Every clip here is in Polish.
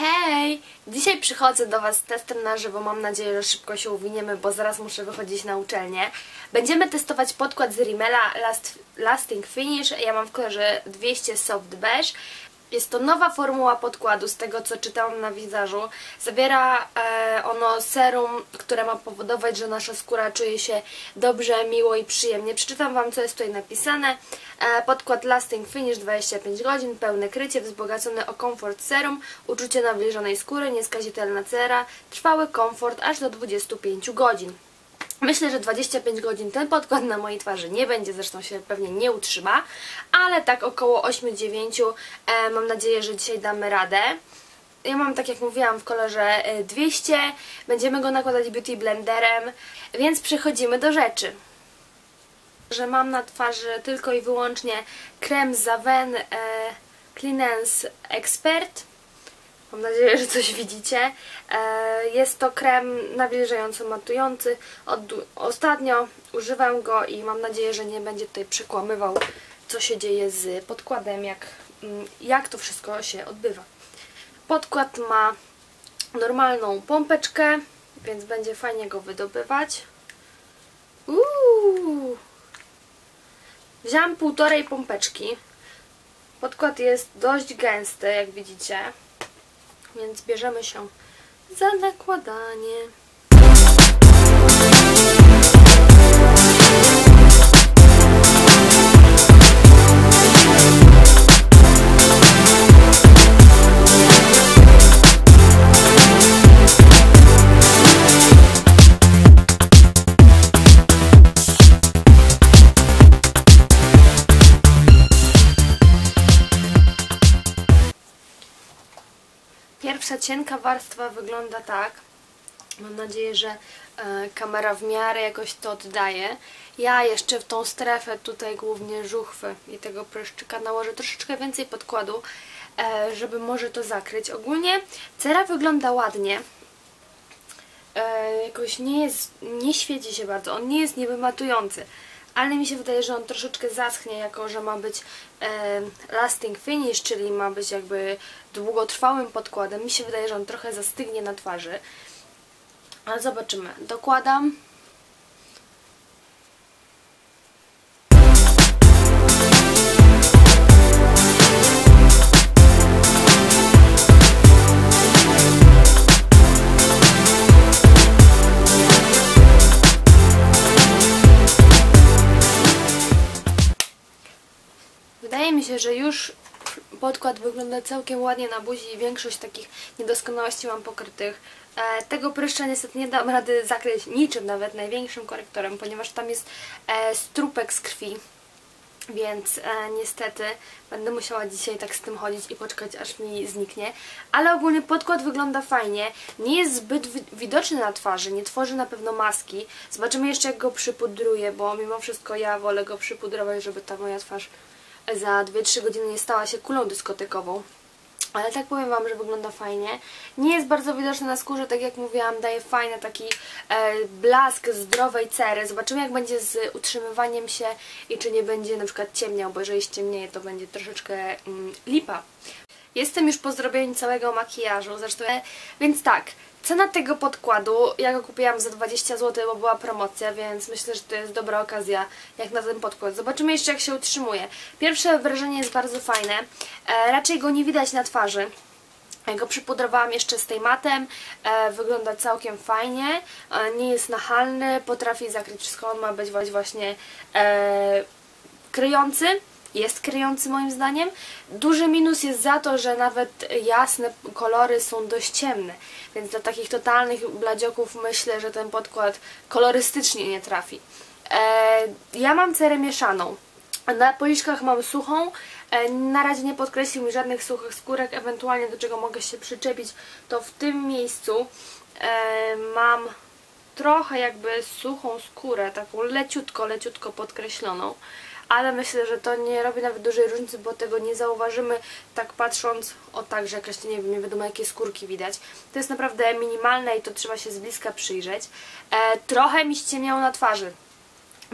Hej! Dzisiaj przychodzę do Was z testem na żywo. Mam nadzieję, że szybko się uwiniemy, bo zaraz muszę wychodzić na uczelnię. Będziemy testować podkład z Rimmela Last, Lasting Finish. Ja mam w kolorze 200 Soft Beige. Jest to nowa formuła podkładu, z tego co czytałam na wizażu. Zawiera e, ono serum, które ma powodować, że nasza skóra czuje się dobrze, miło i przyjemnie. Przeczytam Wam, co jest tutaj napisane. E, podkład Lasting Finish 25 godzin, pełne krycie, wzbogacone o komfort serum, uczucie nawilżonej skóry, nieskazitelna cera, trwały komfort aż do 25 godzin. Myślę, że 25 godzin ten podkład na mojej twarzy nie będzie, zresztą się pewnie nie utrzyma, ale tak około 8-9 e, mam nadzieję, że dzisiaj damy radę. Ja mam, tak jak mówiłam, w kolorze e, 200, będziemy go nakładać beauty blenderem, więc przechodzimy do rzeczy. Że mam na twarzy tylko i wyłącznie krem z Aven e, Cleanance Expert. Mam nadzieję, że coś widzicie. E, Jest to krem nawilżający, matujący. Ostatnio używam go i mam nadzieję, że nie będzie tutaj przekłamywał, co się dzieje z podkładem, jak, mm, jak to wszystko się odbywa. Podkład ma normalną pompeczkę, więc będzie fajnie go wydobywać. Uuu. Wziąłam półtorej pompeczki. Podkład jest dość gęsty, jak widzicie. Więc bierzemy się za nakładanie. Cienka warstwa wygląda tak. Mam nadzieję, że e, kamera w miarę jakoś to oddaje. Ja jeszcze w tą strefę tutaj głównie żuchwy i tego pryszczyka nałożę troszeczkę więcej podkładu, e, żeby może to zakryć. Ogólnie cera wygląda ładnie. E, jakoś nie jest, nie świeci się bardzo, on nie jest niby matujący ale mi się wydaje, że on troszeczkę zaschnie, jako że ma być e, lasting finish, czyli ma być jakby długotrwałym podkładem. Mi się wydaje, że on trochę zastygnie na twarzy. Ale zobaczymy. Dokładam. Że już podkład wygląda całkiem ładnie na buzi i większość takich niedoskonałości mam pokrytych. E, tego pryszcza niestety nie dam rady zakryć niczym, nawet największym korektorem, ponieważ tam jest e, strupek z krwi. Więc e, niestety będę musiała dzisiaj tak z tym chodzić i poczekać aż mi zniknie. Ale ogólnie podkład wygląda fajnie. Nie jest zbyt wi widoczny na twarzy, nie tworzy na pewno maski. Zobaczymy jeszcze jak go przypudruję, bo mimo wszystko ja wolę go przypudrować, żeby ta moja twarz za 2-3 godziny nie stała się kulą dyskotekową. Ale tak powiem Wam, że wygląda fajnie. Nie jest bardzo widoczny na skórze, tak jak mówiłam, daje fajny taki e, blask zdrowej cery. Zobaczymy jak będzie z utrzymywaniem się i czy nie będzie na przykład ciemniał, bo jeżeli ściemnieje to będzie troszeczkę mm, lipa. Jestem już po zrobieniu całego makijażu, zresztą, e, więc tak, Cena tego podkładu, ja go kupiłam za 20 zł, bo była promocja, więc myślę, że to jest dobra okazja jak na ten podkład. Zobaczymy jeszcze jak się utrzymuje. Pierwsze wrażenie jest bardzo fajne. E, raczej go nie widać na twarzy. Ja go przypudrowałam jeszcze z tej matem, e, wygląda całkiem fajnie, e, nie jest nachalny, potrafi zakryć wszystko, on ma być właśnie e, kryjący jest kryjący moim zdaniem. Duży minus jest za to, że nawet jasne kolory są dość ciemne, więc dla takich totalnych bladzioków myślę, że ten podkład kolorystycznie nie trafi. E, ja mam cerę mieszaną. Na policzkach mam suchą, e, na razie nie podkreślił mi żadnych suchych skórek, ewentualnie do czego mogę się przyczepić, to w tym miejscu e, mam trochę jakby suchą skórę, taką leciutko, leciutko podkreśloną ale myślę, że to nie robi nawet dużej różnicy, bo tego nie zauważymy tak patrząc o tak, że jakaś nie wiem, nie wiadomo jakie skórki widać. To jest naprawdę minimalne i to trzeba się z bliska przyjrzeć. E, trochę mi ściemniało na twarzy.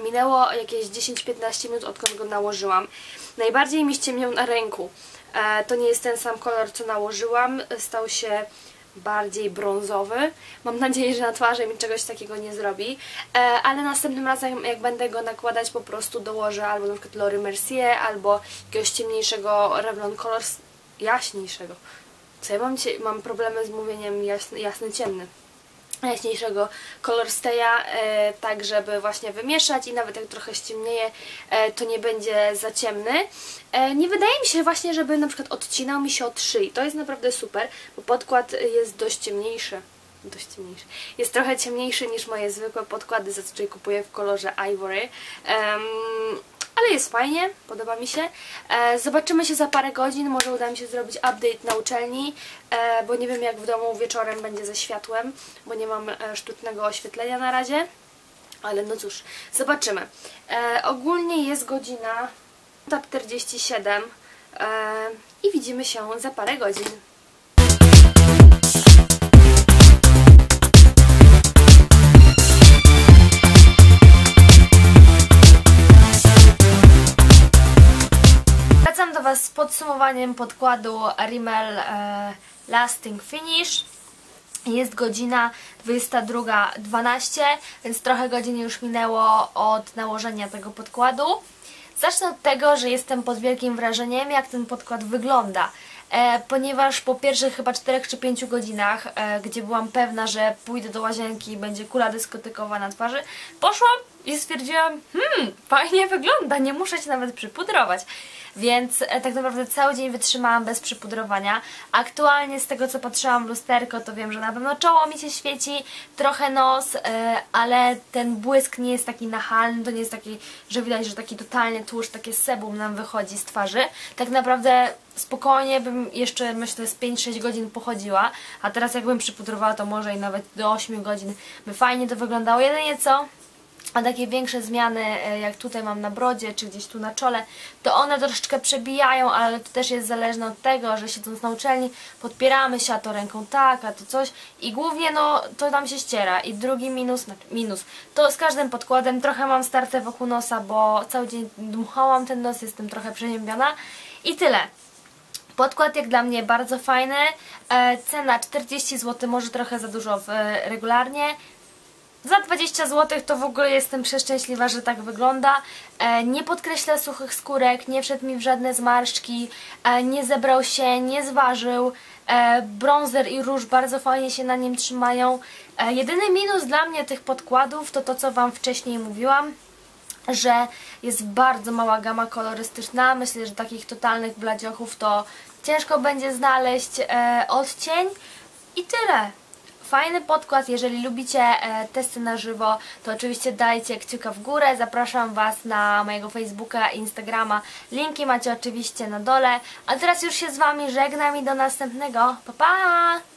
Minęło jakieś 10-15 minut odkąd go nałożyłam. Najbardziej mi ściemniał na ręku. E, to nie jest ten sam kolor, co nałożyłam. Stał się bardziej brązowy. Mam nadzieję, że na twarzy mi czegoś takiego nie zrobi. E, ale następnym razem, jak będę go nakładać, po prostu dołożę albo na przykład Lory Mercier, albo jakiegoś ciemniejszego Revlon Colors, jaśniejszego. Co ja mam, mam problemy z mówieniem jasny, jasny ciemny jaśniejszego kolor steja, e, tak żeby właśnie wymieszać i nawet jak trochę ściemnieje, e, to nie będzie za ciemny. E, nie wydaje mi się właśnie, żeby na przykład odcinał mi się od szyi. To jest naprawdę super, bo podkład jest dość ciemniejszy. Dość ciemniejszy. Jest trochę ciemniejszy niż moje zwykłe podkłady, zazwyczaj kupuję w kolorze Ivory. Em, ale jest fajnie, podoba mi się. E, zobaczymy się za parę godzin, może uda mi się zrobić update na uczelni, e, bo nie wiem jak w domu wieczorem będzie ze światłem, bo nie mam e, sztucznego oświetlenia na razie. Ale no cóż, zobaczymy. E, ogólnie jest godzina 47 e, i widzimy się za parę godzin. Was z podsumowaniem podkładu Rimmel e, Lasting Finish. Jest godzina 22.12, więc trochę godzin już minęło od nałożenia tego podkładu. Zacznę od tego, że jestem pod wielkim wrażeniem, jak ten podkład wygląda. E, ponieważ po pierwszych chyba 4 czy 5 godzinach, e, gdzie byłam pewna, że pójdę do łazienki i będzie kula dyskotykowa na twarzy, poszłam i stwierdziłam, hmm, fajnie wygląda, nie muszę się nawet przypudrować. Więc e, tak naprawdę cały dzień wytrzymałam bez przypudrowania. Aktualnie z tego co patrzyłam w lusterko, to wiem, że na pewno czoło mi się świeci, trochę nos, e, ale ten błysk nie jest taki nachalny, to nie jest taki, że widać, że taki totalnie tłuszcz, takie sebum nam wychodzi z twarzy. Tak naprawdę spokojnie bym jeszcze myślę z 5-6 godzin pochodziła, a teraz jakbym przypudrowała to może i nawet do 8 godzin by fajnie to wyglądało. Jedynie co, a takie większe zmiany, e, jak tutaj mam na brodzie, czy gdzieś tu na czole, to one troszeczkę przebijają, ale to też jest zależne od tego, że siedząc na uczelni podpieramy się, a to ręką tak, a to coś. I głównie no to nam się ściera. I drugi minus, znaczy minus, to z każdym podkładem trochę mam starte wokół nosa, bo cały dzień dmuchałam ten nos, jestem trochę przeziębiona. I tyle. Podkład jak dla mnie bardzo fajny, e, cena 40 zł, może trochę za dużo regularnie, za 20 zł to w ogóle jestem przeszczęśliwa, że tak wygląda. E, nie podkreśla suchych skórek, nie wszedł mi w żadne zmarszczki, e, nie zebrał się, nie zważył. E, bronzer i róż bardzo fajnie się na nim trzymają. Jedyny minus dla mnie tych podkładów to to, co Wam wcześniej mówiłam że jest bardzo mała gama kolorystyczna. Myślę, że takich totalnych bladziochów to ciężko będzie znaleźć odcień i tyle. Fajny podkład, jeżeli lubicie e, testy na żywo, to oczywiście dajcie kciuka w górę. Zapraszam Was na mojego Facebooka, Instagrama. Linki macie oczywiście na dole. A teraz już się z Wami żegnam i do następnego. Pa, pa!